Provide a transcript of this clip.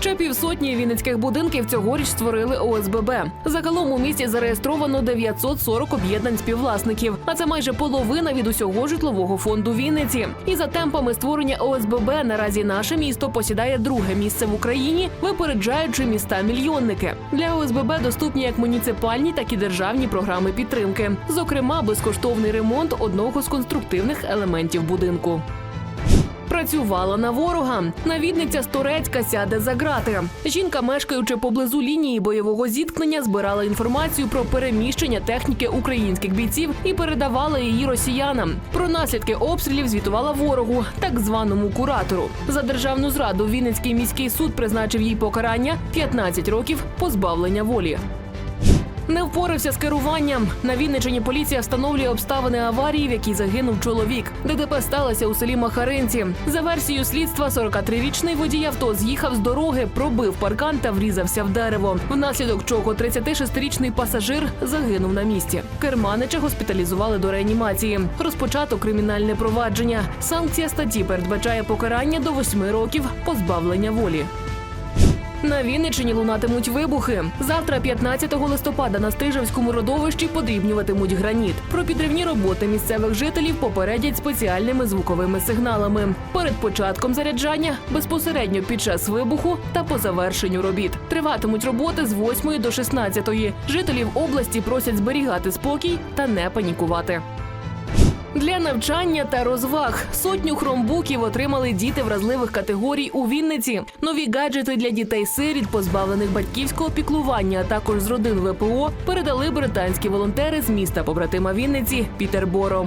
Ще півсотні вінницьких будинків цьогоріч створили ОСББ. Загалом у місті зареєстровано 940 об'єднань співвласників, а це майже половина від усього житлового фонду Вінниці. І за темпами створення ОСББ наразі наше місто посідає друге місце в Україні, випереджаючи міста мільйонники. Для ОСББ доступні як муніципальні, так і державні програми підтримки, зокрема, безкоштовний ремонт одного з конструктивних елементів будинку. Працювала на ворога. Навідниця з Турецька сяде за грати. Жінка, мешкаючи поблизу лінії бойового зіткнення, збирала інформацію про переміщення техніки українських бійців і передавала її росіянам. Про наслідки обстрілів звітувала ворогу, так званому куратору. За державну зраду Вінницький міський суд призначив їй покарання 15 років позбавлення волі. Не впорався з керуванням. На Вінничині поліція встановлює обставини аварії, в якій загинув чоловік. ДТП сталося у селі Махаринці. За версією слідства, 43-річний водій авто з'їхав з дороги, пробив паркан та врізався в дерево. Внаслідок чого 36-річний пасажир загинув на місці. Керманича госпіталізували до реанімації. Розпочато кримінальне провадження. Санкція статті передбачає покарання до 8 років позбавлення волі. На Вінничині лунатимуть вибухи. Завтра, 15 листопада, на Стрижевському родовищі подрібнюватимуть граніт. Про підривні роботи місцевих жителів попередять спеціальними звуковими сигналами. Перед початком заряджання, безпосередньо під час вибуху та по завершенню робіт. Триватимуть роботи з 8 до 16. Жителів області просять зберігати спокій та не панікувати. Для навчання та розваг сотню хромбуків отримали діти вразливих категорій у Вінниці. Нові гаджети для дітей-сиріт, позбавлених батьківського піклування, а також з родин ВПО передали британські волонтери з міста побратима Вінниці Пітерборо.